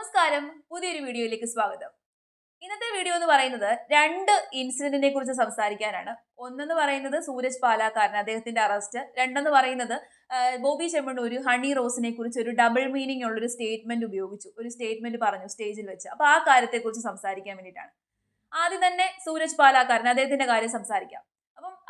നമസ്കാരം. പുതിയൊരു വീഡിയോയിലേക്ക് സ്വാഗതം. ഇന്നത്തെ വീഡിയോ എന്ന് പറയുന്നത് രണ്ട് ഇൻസിഡന്റിനെ കുറിച്ച് സംസാരിക്കാനാണ്. ഒന്നെന്ന് പറയുന്നത് സൂരജ് പാലാക്കാരൻ അദ്ദേഹത്തിന്റെ അറസ്റ്റ്. രണ്ടെന്ന് പറയുന്നത് ബോബി ചെമ്മണ്ണൂർ ഹണി റോസിനെ കുറിച്ച് ഒരു ഡബിൾ മീനിങ് ഉള്ള ഒരു സ്റ്റേറ്റ്മെന്റ് ഉപയോഗിച്ചു. ഒരു സ്റ്റേറ്റ്മെന്റ് പറഞ്ഞു സ്റ്റേജിൽ വെച്ച്. അപ്പൊ ആ കാര്യത്തെ കുറിച്ച് സംസാരിക്കാൻ വേണ്ടിയിട്ടാണ്. ആദ്യം തന്നെ സൂരജ് പാലാക്കാരൻ അദ്ദേഹത്തിന്റെ കാര്യം സംസാരിക്കാം.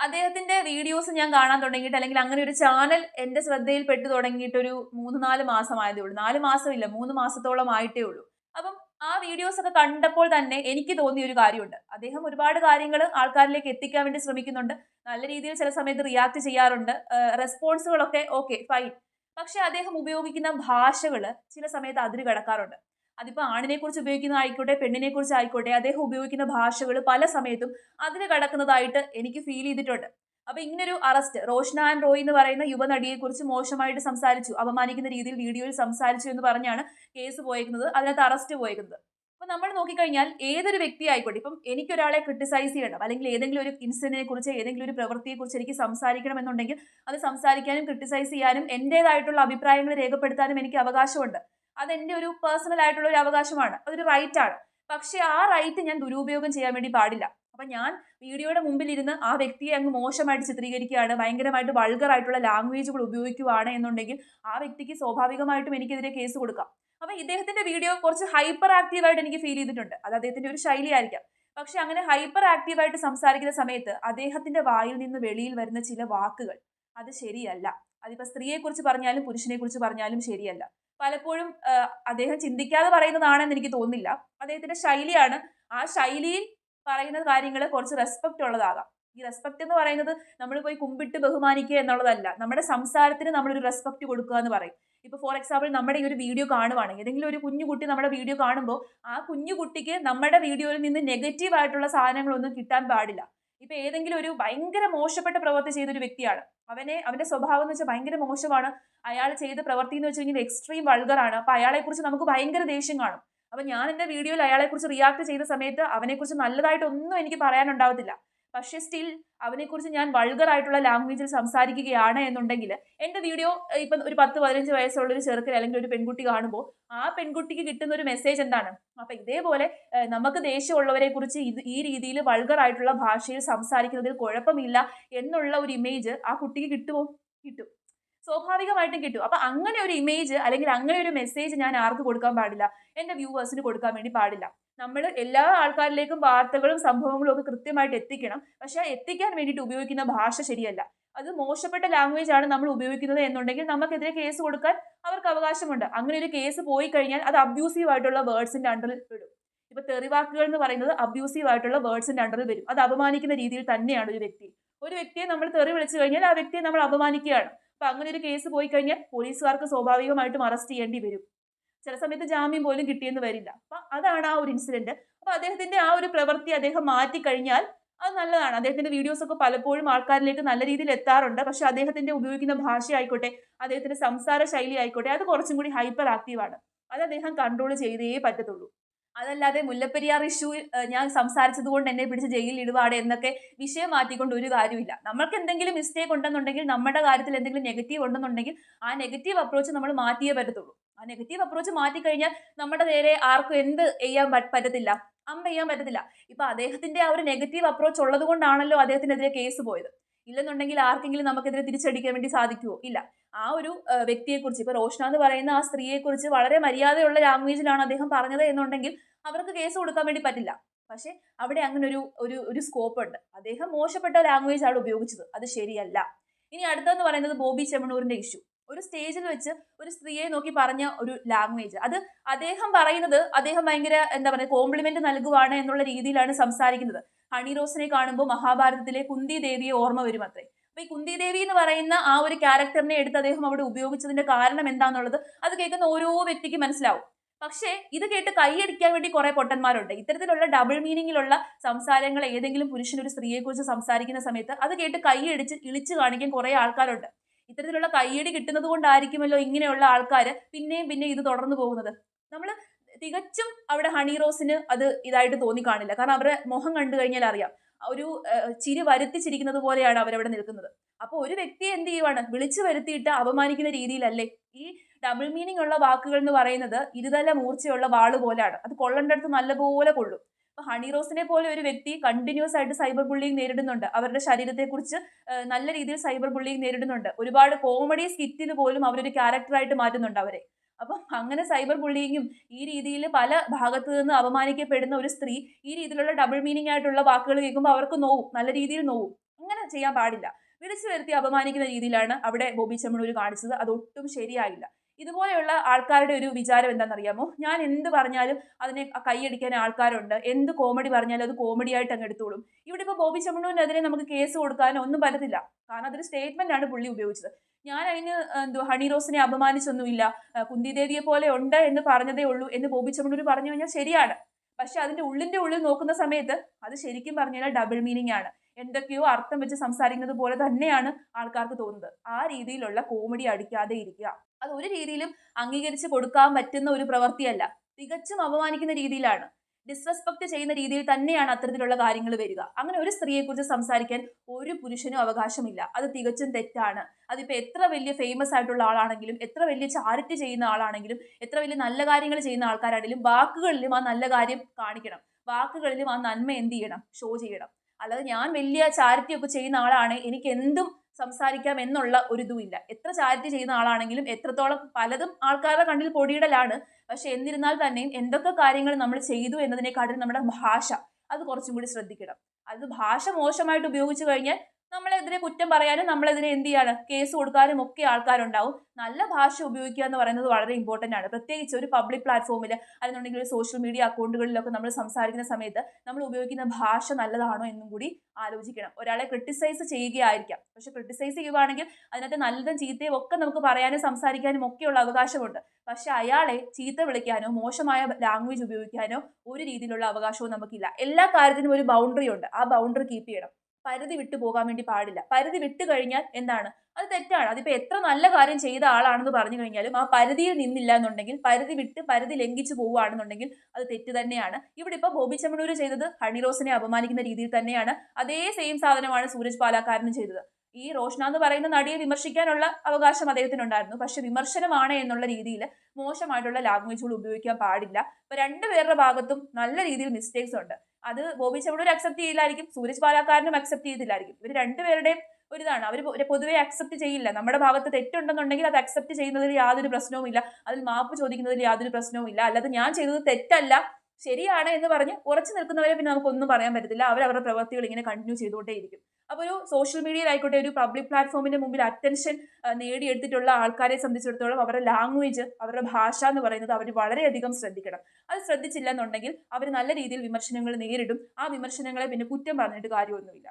അദ്ദേഹത്തിന്റെ വീഡിയോസ് ഞാൻ കാണാൻ തുടങ്ങിയിട്ട് അല്ലെങ്കിൽ അങ്ങനെ ഒരു ചാനൽ എന്റെ ശ്രദ്ധയിൽ പെട്ടു തുടങ്ങിയിട്ട് ഒരു മൂന്ന് നാല് ആയതേ ഉള്ളൂ. നാല് മാസമില്ല മൂന്ന് മാസത്തോളം ആയിട്ടേ ഉള്ളൂ. അപ്പം ആ വീഡിയോസ് ഒക്കെ കണ്ടപ്പോൾ തന്നെ എനിക്ക് തോന്നിയ ഒരു കാര്യമുണ്ട്. അദ്ദേഹം ഒരുപാട് കാര്യങ്ങൾ ആൾക്കാരിലേക്ക് എത്തിക്കാൻ വേണ്ടി ശ്രമിക്കുന്നുണ്ട്. നല്ല രീതിയിൽ ചില സമയത്ത് റിയാക്ട് ചെയ്യാറുണ്ട്. റെസ്പോൺസുകളൊക്കെ ഓക്കെ ഫൈൻ പക്ഷെ അദ്ദേഹം ഉപയോഗിക്കുന്ന ഭാഷകൾ ചില സമയത്ത് അതിര് കടക്കാറുണ്ട്. അതിപ്പോൾ ആണിനെ കുറിച്ച് ഉപയോഗിക്കുന്ന ആയിക്കോട്ടെ പെണ്ണിനെ കുറിച്ച് ആയിക്കോട്ടെ അദ്ദേഹം ഉപയോഗിക്കുന്ന ഭാഷകൾ പല സമയത്തും അതിന് കടക്കുന്നതായിട്ട് എനിക്ക് ഫീൽ ചെയ്തിട്ടുണ്ട്. അപ്പൊ ഇങ്ങനൊരു അറസ്റ്റ് റോഷ്ന ആൻഡ് റോയ് എന്ന് പറയുന്ന യുവനടിയെ കുറിച്ച് മോശമായിട്ട് സംസാരിച്ചു അപമാനിക്കുന്ന രീതിയിൽ വീഡിയോയിൽ സംസാരിച്ചു എന്ന് പറഞ്ഞാണ് കേസ് പോയേക്കുന്നത് അതിനകത്ത് അറസ്റ്റ് പോയേക്കുന്നത്. അപ്പൊ നമ്മൾ നോക്കിക്കഴിഞ്ഞാൽ ഏതൊരു വ്യക്തി ആയിക്കോട്ടെ ഇപ്പം എനിക്കൊരാളെ ക്രിട്ടിസൈസ് ചെയ്യണം അല്ലെങ്കിൽ ഏതെങ്കിലും ഒരു ഇൻസിഡന്റിനെ കുറിച്ച് ഏതെങ്കിലും ഒരു പ്രവൃത്തിയെ കുറിച്ച് എനിക്ക് സംസാരിക്കണം എന്നുണ്ടെങ്കിൽ അത് സംസാരിക്കാനും ക്രിട്ടിസൈസ് ചെയ്യാനും എന്റേതായിട്ടുള്ള അഭിപ്രായങ്ങൾ രേഖപ്പെടുത്താനും എനിക്ക് അവകാശമുണ്ട്. അത് എന്റെ ഒരു പേഴ്സണൽ ആയിട്ടുള്ള ഒരു അവകാശമാണ്. അതൊരു റൈറ്റ് ആണ്. പക്ഷെ ആ റൈറ്റ് ഞാൻ ദുരുപയോഗം ചെയ്യാൻ വേണ്ടി പാടില്ല. അപ്പൊ ഞാൻ വീഡിയോയുടെ മുമ്പിൽ ഇരുന്ന് ആ വ്യക്തിയെ അങ്ങ് മോശമായിട്ട് ചിത്രീകരിക്കുകയാണ് ഭയങ്കരമായിട്ട് വൾഗർ ആയിട്ടുള്ള ലാംഗ്വേജുകൾ ഉപയോഗിക്കുകയാണ് എന്നുണ്ടെങ്കിൽ ആ വ്യക്തിക്ക് സ്വാഭാവികമായിട്ടും എനിക്കെതിരെ കേസ് കൊടുക്കാം. അപ്പൊ ഇദ്ദേഹത്തിന്റെ വീഡിയോ കുറച്ച് ഹൈപ്പർ ആക്റ്റീവ് ആയിട്ട് എനിക്ക് ഫീൽ ചെയ്തിട്ടുണ്ട്. അത് അദ്ദേഹത്തിന്റെ ഒരു ശൈലിയായിരിക്കാം പക്ഷെ അങ്ങനെ ഹൈപ്പർ ആക്റ്റീവ് ആയിട്ട് സംസാരിക്കുന്ന സമയത്ത് അദ്ദേഹത്തിന്റെ വായിൽ നിന്ന് വെളിയിൽ വരുന്ന ചില വാക്കുകൾ അത് ശരിയല്ല. അതിപ്പോ സ്ത്രീയെക്കുറിച്ച് പറഞ്ഞാലും പുരുഷനെ കുറിച്ച് പറഞ്ഞാലും ശരിയല്ല. പലപ്പോഴും അദ്ദേഹം ചിന്തിക്കാതെ പറയുന്നതാണെന്ന് എനിക്ക് തോന്നുന്നില്ല. അദ്ദേഹത്തിന്റെ ശൈലിയാണ്. ആ ശൈലിയിൽ പറയുന്ന കാര്യങ്ങൾ കുറച്ച് റെസ്പെക്റ്റ് ഉള്ളതാകാം. ഈ റെസ്പെക്ട് എന്ന് പറയുന്നത് നമ്മൾ പോയി കുമ്പിട്ട് ബഹുമാനിക്കുക എന്നുള്ളതല്ല. നമ്മുടെ സംസാരത്തിന് നമ്മളൊരു റെസ്പെക്ട് കൊടുക്കുക എന്ന് പറയും. ഇപ്പൊ ഫോർ എക്സാമ്പിൾ നമ്മുടെ ഈ ഒരു വീഡിയോ കാണുവാണെങ്കിൽ ഏതെങ്കിലും ഒരു കുഞ്ഞു കുട്ടി നമ്മുടെ വീഡിയോ കാണുമ്പോൾ ആ കുഞ്ഞു കുട്ടിക്ക് നമ്മുടെ വീഡിയോയിൽ നിന്ന് നെഗറ്റീവ് ആയിട്ടുള്ള സാധനങ്ങളൊന്നും കിട്ടാൻ പാടില്ല. ഇപ്പൊ ഏതെങ്കിലും ഒരു ഭയങ്കര മോശപ്പെട്ട പ്രവൃത്തി ചെയ്തൊരു വ്യക്തിയാണ്. അവനെ അവന്റെ സ്വഭാവം എന്ന് വെച്ചാൽ ഭയങ്കര മോശമാണ്. അയാൾ ചെയ്ത പ്രവൃത്തി എന്ന് വെച്ച് കഴിഞ്ഞാൽ എക്സ്ട്രീം വൾഗറാണ് അപ്പൊ അയാളെ കുറിച്ച് നമുക്ക് ഭയങ്കര ദേഷ്യം കാണും. അപ്പൊ ഞാൻ എന്റെ വീഡിയോയിൽ അയാളെ കുറിച്ച് റിയാക്ട് ചെയ്ത സമയത്ത് അവനെ കുറിച്ച് നല്ലതായിട്ടൊന്നും എനിക്ക് പറയാനുണ്ടാവത്തില്ല. പക്ഷെ സ്റ്റിൽ അവനെ കുറിച്ച് ഞാൻ വൾഗർ ആയിട്ടുള്ള ലാംഗ്വേജിൽ സംസാരിക്കുകയാണ് എന്നുണ്ടെങ്കിൽ എന്റെ വീഡിയോ ഇപ്പം ഒരു പത്ത് പതിനഞ്ച് വയസ്സുള്ള ഒരു ചെറുക്കൻ അല്ലെങ്കിൽ ഒരു പെൺകുട്ടി കാണുമ്പോൾ ആ പെൺകുട്ടിക്ക് കിട്ടുന്ന ഒരു മെസ്സേജ് എന്താണ്? അപ്പൊ ഇതേപോലെ നമുക്ക് ദേഷ്യമുള്ളവരെ കുറിച്ച് ഇത് ഈ രീതിയിൽ വൾഗർ ആയിട്ടുള്ള ഭാഷയിൽ സംസാരിക്കുന്നതിൽ കുഴപ്പമില്ല എന്നുള്ള ഒരു ഇമേജ് ആ കുട്ടിക്ക് കിട്ടുമോ? കിട്ടും. സ്വാഭാവികമായിട്ടും കിട്ടും. അപ്പൊ അങ്ങനെ ഒരു ഇമേജ് അല്ലെങ്കിൽ അങ്ങനെ ഒരു മെസ്സേജ് ഞാൻ ആർക്ക് കൊടുക്കാൻ പാടില്ല? എന്റെ വ്യൂവേഴ്സിന് കൊടുക്കാൻ വേണ്ടി പാടില്ല. നമ്മൾ എല്ലാ ആൾക്കാരിലേക്കും വാർത്തകളും സംഭവങ്ങളും ഒക്കെ കൃത്യമായിട്ട് എത്തിക്കണം. പക്ഷെ എത്തിക്കാൻ വേണ്ടിയിട്ട് ഉപയോഗിക്കുന്ന ഭാഷ ശരിയല്ല. അത് മോശപ്പെട്ട ലാംഗ്വേജ് ആണ് നമ്മൾ ഉപയോഗിക്കുന്നത് എന്നുണ്ടെങ്കിൽ നമുക്കെതിരെ കേസ് കൊടുക്കാൻ അവർക്ക് അവകാശമുണ്ട്. അങ്ങനെ ഒരു കേസ് പോയി കഴിഞ്ഞാൽ അത് അബ്യൂസീവ് ആയിട്ടുള്ള വേർഡ്സിന്റെ അണ്ടറിൽ പെടും. ഇപ്പൊ തെറിവാക്കുകൾ എന്ന് പറയുന്നത് അബ്യൂസീവ് ആയിട്ടുള്ള വേർഡ്സിന്റെ അണ്ടറിൽ വരും. അത് അപമാനിക്കുന്ന രീതിയിൽ തന്നെയാണ് ഒരു വ്യക്തി. ഒരു വ്യക്തിയെ നമ്മൾ തെറി വിളിച്ചു കഴിഞ്ഞാൽ ആ വ്യക്തിയെ നമ്മൾ അപമാനിക്കുകയാണ്. അപ്പൊ അങ്ങനെ ഒരു കേസ് പോയി കഴിഞ്ഞാൽ പോലീസുകാർക്ക് സ്വാഭാവികമായിട്ടും അറസ്റ്റ് ചെയ്യേണ്ടി വരും. ചില സമയത്ത് ജാമ്യം പോലും കിട്ടിയെന്ന് വരില്ല. അപ്പൊ അതാണ് ആ ഒരു ഇൻസിഡന്റ് അപ്പൊ അദ്ദേഹത്തിന്റെ ആ ഒരു പ്രവൃത്തി അദ്ദേഹം മാറ്റി കഴിഞ്ഞാൽ അത് നല്ലതാണ്. അദ്ദേഹത്തിന്റെ വീഡിയോസ് ഒക്കെ പലപ്പോഴും ആൾക്കാരിലേക്ക് നല്ല രീതിയിൽ എത്താറുണ്ട്. പക്ഷെ അദ്ദേഹത്തിന്റെ ഉപയോഗിക്കുന്ന ഭാഷ ആയിക്കോട്ടെ അദ്ദേഹത്തിന്റെ സംസാര ശൈലി ആയിക്കോട്ടെ അത് കുറച്ചും കൂടി ഹൈപ്പർ ആക്റ്റീവ് ആണ്. അത് അദ്ദേഹം കൺട്രോൾ ചെയ്തേ പറ്റത്തുള്ളൂ. അതല്ലാതെ മുല്ലപ്പെരിയാർ ഇഷ്യൂ ഞാൻ സംസാരിച്ചത് കൊണ്ട് എന്നെ പിടിച്ച് ജയിലിൽ ഇടുവാടെ എന്നൊക്കെ വിഷയം മാറ്റിക്കൊണ്ട് ഒരു കാര്യമില്ല നമ്മൾക്ക് എന്തെങ്കിലും മിസ്റ്റേക്ക് ഉണ്ടെന്നുണ്ടെങ്കിൽ നമ്മുടെ കാര്യത്തിൽ എന്തെങ്കിലും നെഗറ്റീവ് ഉണ്ടെന്നുണ്ടെങ്കിൽ ആ നെഗറ്റീവ് അപ്രോച്ച് നമ്മൾ മാറ്റിയേ പറ്റത്തുള്ളൂ. ആ നെഗറ്റീവ് അപ്രോച്ച് മാറ്റിക്കഴിഞ്ഞാൽ നമ്മുടെ നേരെ ആർക്കും എന്ത് ചെയ്യാൻ പറ്റ- പറ്റത്തില്ല. അമ്പ ചെയ്യാൻ പറ്റത്തില്ല. ഇപ്പൊ അദ്ദേഹത്തിന്റെ ആ ഒരു നെഗറ്റീവ് അപ്രോച്ച് ഉള്ളത് കൊണ്ടാണല്ലോ അദ്ദേഹത്തിനെതിരെ കേസ് പോയത്. ഇല്ലെന്നുണ്ടെങ്കിൽ ആർക്കെങ്കിലും നമുക്കെതിരെ തിരിച്ചടിക്കാൻ വേണ്ടി സാധിക്കുമോ ഇല്ല. ആ ഒരു വ്യക്തിയെക്കുറിച്ച് ഇപ്പൊ റോഷന എന്ന് പറയുന്ന ആ സ്ത്രീയെക്കുറിച്ച് വളരെ മര്യാദയുള്ള ലാംഗ്വേജിലാണ് അദ്ദേഹം പറഞ്ഞത് എന്നുണ്ടെങ്കിൽ അവർക്ക് കേസ് കൊടുക്കാൻ വേണ്ടി പറ്റില്ല. പക്ഷെ അവിടെ അങ്ങനെ ഒരു ഒരു ഒരു സ്കോപ്പ് ഉണ്ട് അദ്ദേഹം മോശപ്പെട്ട ലാംഗ്വേജ് ആണ് ഉപയോഗിച്ചത്. അത് ശരിയല്ല. ഇനി അടുത്തതെന്ന് പറയുന്നത് ബോബി ചെമ്മണൂരിന്റെ ഇഷ്യൂ. ഒരു സ്റ്റേജിൽ വെച്ച് ഒരു സ്ത്രീയെ നോക്കി പറഞ്ഞ ഒരു ലാംഗ്വേജ്. അത് അദ്ദേഹം പറയുന്നത് അദ്ദേഹം ഭയങ്കര എന്താ പറയുക കോംപ്ലിമെന്റ് നൽകുവാണ് എന്നുള്ള രീതിയിലാണ് സംസാരിക്കുന്നത്. ഹണി റോസിനെ കാണുമ്പോൾ മഹാഭാരതത്തിലെ കുന്തി ദേവിയെ ഓർമ്മ വരും അത്രേ. അപ്പൊ ഈ കുന്തി ദേവി എന്ന് പറയുന്ന ആ ഒരു ക്യാരക്ടറിനെ എടുത്ത് അദ്ദേഹം അവിടെ ഉപയോഗിച്ചതിന്റെ കാരണം എന്താണെന്നുള്ളത് അത് കേൾക്കുന്ന ഓരോ വ്യക്തിക്ക് മനസ്സിലാവും. പക്ഷേ ഇത് കേട്ട് കൈയടിക്കാൻ വേണ്ടി കുറെ പൊട്ടന്മാരുണ്ട്. ഇത്തരത്തിലുള്ള ഡബിൾ മീനിങ്ങിലുള്ള സംസാരങ്ങൾ ഏതെങ്കിലും പുരുഷൻ ഒരു സ്ത്രീയെക്കുറിച്ച് സംസാരിക്കുന്ന സമയത്ത് അത് കേട്ട് കൈയടിച്ച് ഇളിച്ചു കാണിക്കാൻ കുറെ ആൾക്കാരുണ്ട്. ഇത്തരത്തിലുള്ള കൈയടി കിട്ടുന്നത് കൊണ്ടായിരിക്കുമല്ലോ ഇങ്ങനെയുള്ള ആൾക്കാർ പിന്നെയും പിന്നെയും ഇത് തുടർന്നു പോകുന്നത്. നമ്മൾ തികച്ചും അവിടെ ഹണി റോസിന് അത് ഇതായിട്ട് തോന്നി കാണില്ല. കാരണം അവരുടെ മുഖം കണ്ടു കഴിഞ്ഞാൽ അറിയാം. ഒരു ചിരി വരുത്തിച്ചിരിക്കുന്നത് പോലെയാണ് അവരവിടെ നിൽക്കുന്നത്. അപ്പോൾ ഒരു വ്യക്തിയെ എന്ത് ചെയ്യുവാണ്? വിളിച്ചു വരുത്തിയിട്ട് അപമാനിക്കുന്ന രീതിയിലല്ലേ? ഈ ഡബിൾ മീനിങ് ഉള്ള വാക്കുകൾ എന്ന് പറയുന്നത് ഇരുതല മൂർച്ചയുള്ള വാൾ പോലെയാണ്. അത് കൊള്ളേണ്ടടുത്ത് നല്ലപോലെ കൊള്ളും. അപ്പൊ ഹണി റോസിനെ പോലെ ഒരു വ്യക്തി കണ്ടിന്യൂസ് ആയിട്ട് സൈബർ ബുള്ളിങ് നേരിടുന്നുണ്ട്. അവരുടെ ശരീരത്തെക്കുറിച്ച് കുറിച്ച് നല്ല രീതിയിൽ സൈബർ ബുള്ളിങ് നേരിടുന്നുണ്ട്. ഒരുപാട് കോമഡി സ്കിറ്റിൽ പോലും അവരൊരു ക്യാരക്ടറായിട്ട് മാറ്റുന്നുണ്ട് അവരെ. അപ്പം അങ്ങനെ സൈബർ ബുള്ളിങ്ങും ഈ രീതിയിൽ പല ഭാഗത്തു നിന്ന് അപമാനിക്കപ്പെടുന്ന ഒരു സ്ത്രീ ഈ രീതിയിലുള്ള ഡബിൾ മീനിങ് ആയിട്ടുള്ള വാക്കുകൾ കേൾക്കുമ്പോൾ അവർക്ക് നോവും നല്ല രീതിയിൽ നോവും. അങ്ങനെ ചെയ്യാൻ പാടില്ല. വിളിച്ചു വരുത്തി അപമാനിക്കുന്ന രീതിയിലാണ് അവിടെ ബോബി ചെമ്മണൂർ കാണിച്ചത്. അതൊട്ടും ശരിയായില്ല. ഇതുപോലെയുള്ള ആൾക്കാരുടെ ഒരു വിചാരം എന്താണെന്നറിയാമോ? ഞാൻ എന്ത് പറഞ്ഞാലും അതിനെ കൈയടിക്കാൻ ആൾക്കാരുണ്ട്. എന്ത് കോമഡി പറഞ്ഞാലും അത് കോമഡി ആയിട്ട് അങ്ങ് എടുത്തോളും. ഇവിടെ ഇപ്പോൾ ബോബി ചെമ്മണൂരിനെതിരെ നമുക്ക് കേസ് കൊടുക്കാനോ ഒന്നും പറ്റത്തില്ല. കാരണം അതൊരു സ്റ്റേറ്റ്മെന്റ് ആണ് പുള്ളി ഉപയോഗിച്ചത്. ഞാൻ അതിന് എന്തോ ഹണി റോസിനെ അപമാനിച്ചൊന്നുമില്ല. കുന്തിദേവിയെ പോലെ ഉണ്ട് എന്ന് പറഞ്ഞതേ ഉള്ളൂ എന്ന് ബോബി ചമ്മണൂർ പറഞ്ഞു കഴിഞ്ഞാൽ ശരിയാണ്. പക്ഷെ അതിന്റെ ഉള്ളിന്റെ ഉള്ളിൽ നോക്കുന്ന സമയത്ത് അത് ശരിക്കും പറഞ്ഞാൽ ഡബിൾ മീനിങ് ആണ്. എന്തൊക്കെയോ അർത്ഥം വെച്ച് സംസാരിക്കുന്നത് പോലെ തന്നെയാണ് ആൾക്കാർക്ക് തോന്നുന്നത്. ആ രീതിയിലുള്ള കോമഡി അടിക്കാതെ ഇരിക്കുക. അത് ഒരു രീതിയിലും അംഗീകരിച്ച് കൊടുക്കാൻ പറ്റുന്ന ഒരു പ്രവൃത്തിയല്ല തികച്ചും അപമാനിക്കുന്ന രീതിയിലാണ്. ഡിസ്റെസ്പെക്ട് ചെയ്യുന്ന രീതിയിൽ തന്നെയാണ് അത്തരത്തിലുള്ള കാര്യങ്ങൾ വരിക. അങ്ങനെ ഒരു സ്ത്രീയെക്കുറിച്ച് സംസാരിക്കാൻ ഒരു പുരുഷനും അവകാശമില്ല. അത് തികച്ചും തെറ്റാണ്. അതിപ്പോൾ എത്ര വലിയ ഫേമസ് ആയിട്ടുള്ള ആളാണെങ്കിലും എത്ര വലിയ ചാരിറ്റി ചെയ്യുന്ന ആളാണെങ്കിലും എത്ര വലിയ നല്ല കാര്യങ്ങൾ ചെയ്യുന്ന ആൾക്കാരാണെങ്കിലും വാക്കുകളിലും ആ നല്ല കാര്യം കാണിക്കണം. വാക്കുകളിലും ആ നന്മ എന്ത് ചെയ്യണം? ഷോ ചെയ്യണം. അല്ലാതെ ഞാൻ വലിയ ചാരിറ്റി ഒക്കെ ചെയ്യുന്ന ആളാണ്. എനിക്ക് എന്തും സംസാരിക്കാം എന്നുള്ള ഒരു ഇതുമില്ല എത്ര ചാരിറ്റി ചെയ്യുന്ന ആളാണെങ്കിലും എത്രത്തോളം പലതും ആൾക്കാരുടെ കണ്ണിൽ പൊടിയിടലാണ്. പക്ഷെ എന്നിരുന്നാൽ തന്നെയും എന്തൊക്കെ കാര്യങ്ങൾ നമ്മൾ ചെയ്തു എന്നതിനെക്കാട്ടിലും നമ്മുടെ ഭാഷ അത് കുറച്ചും കൂടി ശ്രദ്ധിക്കണം. അത് ഭാഷ മോശമായിട്ട് ഉപയോഗിച്ചു കഴിഞ്ഞാൽ നമ്മളെതിരെ കുറ്റം പറയാനും നമ്മളെതിരെ എന്ത് ചെയ്യാണ്? കേസ് കൊടുക്കാനും ഒക്കെ ആൾക്കാരുണ്ടാവും. നല്ല ഭാഷ ഉപയോഗിക്കുക എന്ന് പറയുന്നത് വളരെ ഇമ്പോർട്ടന്റ് ആണ്. പ്രത്യേകിച്ച് ഒരു പബ്ലിക് പ്ലാറ്റ്ഫോമിൽ അല്ലെന്നുണ്ടെങ്കിൽ ഒരു സോഷ്യൽ മീഡിയ അക്കൗണ്ടുകളിലൊക്കെ നമ്മൾ സംസാരിക്കുന്ന സമയത്ത് നമ്മൾ ഉപയോഗിക്കുന്ന ഭാഷ നല്ലതാണോ എന്നും കൂടി ആലോചിക്കണം. ഒരാളെ ക്രിട്ടിസൈസ് ചെയ്യുകയായിരിക്കാം. പക്ഷെ ക്രിട്ടിസൈസ് ചെയ്യുവാണെങ്കിൽ അതിനകത്ത് നല്ലതും ചീത്തയും ഒക്കെ നമുക്ക് പറയാനും സംസാരിക്കാനും ഒക്കെയുള്ള അവകാശമുണ്ട്. പക്ഷെ അയാളെ ചീത്ത വിളിക്കാനോ മോശമായ ലാംഗ്വേജ് ഉപയോഗിക്കാനോ ഒരു രീതിയിലുള്ള അവകാശവും നമുക്കില്ല. എല്ലാ കാര്യത്തിനും ഒരു ബൗണ്ടറി ഉണ്ട്. ആ ബൗണ്ടറി കീപ്പ് ചെയ്യണം. പരിധി വിട്ടു പോകാൻ വേണ്ടി പാടില്ല. പരിധി വിട്ടു കഴിഞ്ഞാൽ എന്താണ്? അത് തെറ്റാണ്. അതിപ്പോ എത്ര നല്ല കാര്യം ചെയ്ത ആളാണെന്ന് പറഞ്ഞു കഴിഞ്ഞാലും ആ പരിധിയിൽ നിന്നില്ല എന്നുണ്ടെങ്കിൽ പരിധി വിട്ട് പരിധി ലംഘിച്ചു പോവുകയാണെന്നുണ്ടെങ്കിൽ അത് തെറ്റ് തന്നെയാണ്. ഇവിടെ ഇപ്പൊ ബോബി ചെമ്മണൂർ ചെയ്തത് ഹണി റോസിനെ അപമാനിക്കുന്ന രീതിയിൽ തന്നെയാണ്. അതേ സെയിം സാധനമാണ് സൂരജ് പാലാക്കാരനും ചെയ്തത്. ഈ റോഷ്ന എന്ന് പറയുന്ന നടിയെ വിമർശിക്കാനുള്ള അവകാശം അദ്ദേഹത്തിനുണ്ടായിരുന്നു. പക്ഷെ വിമർശനമാണ് എന്നുള്ള രീതിയിൽ മോശമായിട്ടുള്ള ലാംഗ്വേജുകൾ ഉപയോഗിക്കാൻ പാടില്ല. അപ്പൊ രണ്ടുപേരുടെ ഭാഗത്തും നല്ല രീതിയിൽ മിസ്റ്റേക്സ് ഉണ്ട്. അത് ബോബി ചവിടൂർ അക്സെപ്റ്റ് ചെയ്യില്ലായിരിക്കും സൂരജ് പാലാക്കാരനും അക്സെപ്റ്റ് ചെയ്തില്ലായിരിക്കും. ഇവർ രണ്ടുപേരുടെയും ഇതാണ്. അവർ പൊതുവെ അക്സെപ്റ്റ് ചെയ്യില്ല. നമ്മുടെ ഭാഗത്ത് തെറ്റുണ്ടെന്നുണ്ടെങ്കിൽ അത് അക്സെപ്റ്റ് ചെയ്യുന്നതിൽ യാതൊരു പ്രശ്നവുമില്ല. അതിൽ മാപ്പ് ചോദിക്കുന്നതിൽ യാതൊരു പ്രശ്നവുമില്ല. അല്ലാതെ ഞാൻ ചെയ്തത് തെറ്റല്ല. ശരിയാണ് എന്ന് പറഞ്ഞ് ഉറച്ചു നിൽക്കുന്നവരെ പിന്നെ നമുക്കൊന്നും പറയാൻ പറ്റത്തില്ല. അവർ അവരുടെ പ്രവർത്തികൾ ഇങ്ങനെ കണ്ടിന്യൂ ചെയ്തുകൊണ്ടേയിരിക്കും. അപ്പോൾ ഒരു സോഷ്യൽ മീഡിയയിലായിക്കോട്ടെ ഒരു പബ്ലിക് പ്ലാറ്റ്ഫോമിന്റെ മുമ്പിൽ അറ്റൻഷൻ നേടിയെടുത്തിട്ടുള്ള ആൾക്കാരെ സംബന്ധിച്ചിടത്തോളം അവരുടെ ലാംഗ്വേജ് അവരുടെ ഭാഷ എന്ന് പറയുന്നത് അവർ വളരെയധികം ശ്രദ്ധിക്കണം. അത് ശ്രദ്ധിച്ചില്ല എന്നുണ്ടെങ്കിൽ അവർ നല്ല രീതിയിൽ വിമർശനങ്ങൾ നേരിടും. ആ വിമർശനങ്ങളെ പിന്നെ കുറ്റം പറഞ്ഞിട്ട് കാര്യമൊന്നുമില്ല.